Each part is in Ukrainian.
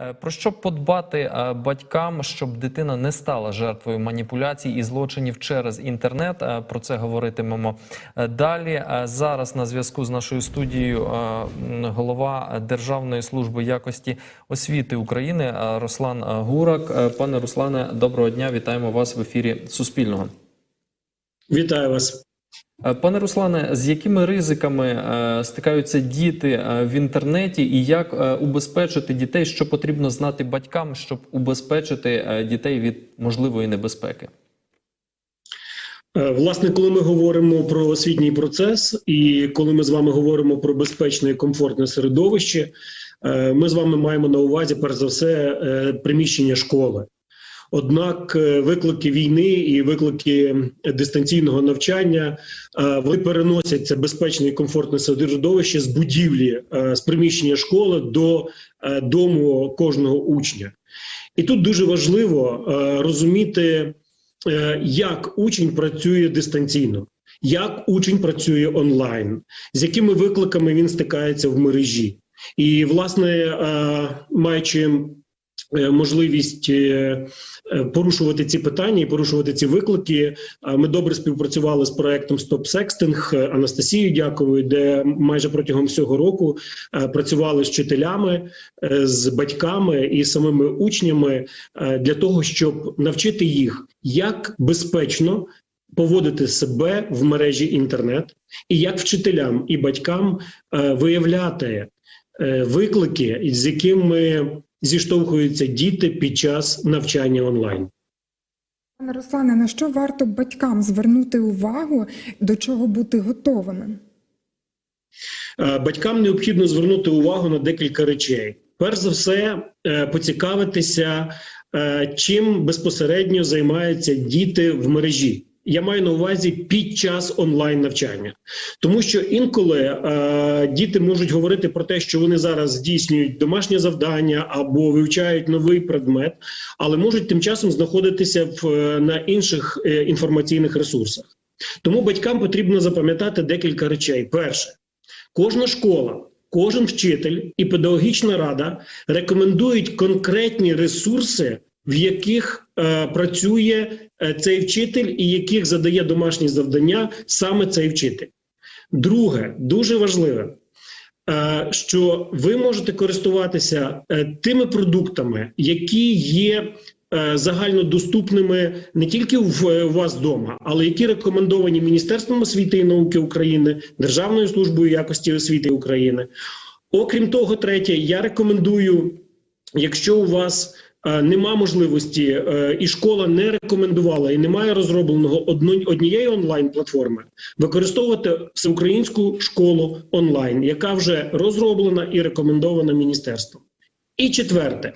Е, Про що подбати е, батькам, щоб дитина не стала жертвою маніпуляцій і злочинів через інтернет? Е, Про це говоритимемо далі. Зараз на зв'язку з нашою студією голова Державної служби якості освіти України Руслан Гурак. Пане Руслане, доброго дня! Вітаємо вас в ефірі Суспільного. Вітаю вас. Е, Пане Руслане, з якими ризиками е, стикаються діти е, в інтернеті, і як убезпечити дітей, що потрібно знати батькам, щоб убезпечити дітей від можливої небезпеки? Власне, коли ми говоримо про освітній процес, і коли ми з вами говоримо про безпечне і комфортне середовище, ми з вами маємо на увазі перш за все приміщення школи. Однак е, виклики війни і виклики дистанційного навчання е, вони переносять це безпечне і комфортне середовище з будівлі е, з приміщення школи до дому кожного учня. І тут дуже важливо розуміти, як учень працює дистанційно, як учень працює онлайн, з якими викликами він стикається в мережі. І, власне, маючи можливість е, е, порушувати ці питання і порушувати ці виклики, е, ми добре співпрацювали з проектом Стоп Секстинг е, Анастасією Дяковою, де майже протягом всього року е, працювали з вчителями, е, з батьками і самими учнями е, для того, щоб навчити їх, як безпечно поводити себе в мережі інтернет, і як вчителям і батькам е, виявляти е, виклики, з якими зіштовхуються діти під час навчання онлайн. Пане Руслане, на що варто батькам звернути увагу, до чого бути готовими? Е, Батькам необхідно звернути увагу на декілька речей. Перш за все, е, поцікавитися, е, чим безпосередньо займаються діти в мережі. Я маю на увазі під час онлайн навчання, тому що інколи е, діти можуть говорити про те, що вони зараз здійснюють домашнє завдання або вивчають новий предмет, але можуть тим часом знаходитися в е, на інших е, інформаційних ресурсах. Тому батькам потрібно запам'ятати декілька речей. Перше, Кожна школа, кожен вчитель і педагогічна рада рекомендують конкретні ресурси, в яких е, працює е, цей вчитель і яких задає домашні завдання саме цей вчитель. Друге, дуже важливе, е, що ви можете користуватися тими продуктами, які є загальнодоступними не тільки в вас вдома, але які рекомендовані Міністерством освіти і науки України, Державною службою якості освіти України. Окрім того, третє, я рекомендую, якщо у вас нема можливості, е, і школа не рекомендувала і немає розробленого однієї онлайн платформи, використовувати всеукраїнську школу онлайн, яка вже розроблена і рекомендована міністерством. І четверте,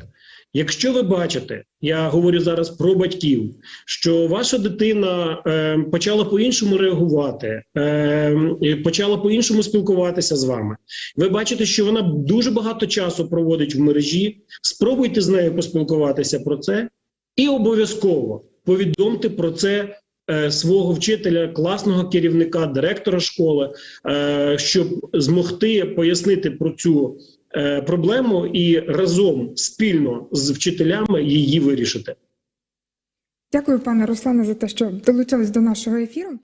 якщо ви бачите, я говорю зараз про батьків, що ваша дитина е, почала по-іншому реагувати, е, почала по-іншому спілкуватися з вами. Ви бачите, що вона дуже багато часу проводить в мережі. Спробуйте з нею поспілкуватися про це, і обов'язково повідомте про це. е, Свого вчителя, класного керівника, директора школи, е, щоб змогти пояснити про цю проблему і разом спільно з вчителями її вирішити. Дякую, пане Руслане, за те, що долучились до нашого ефіру.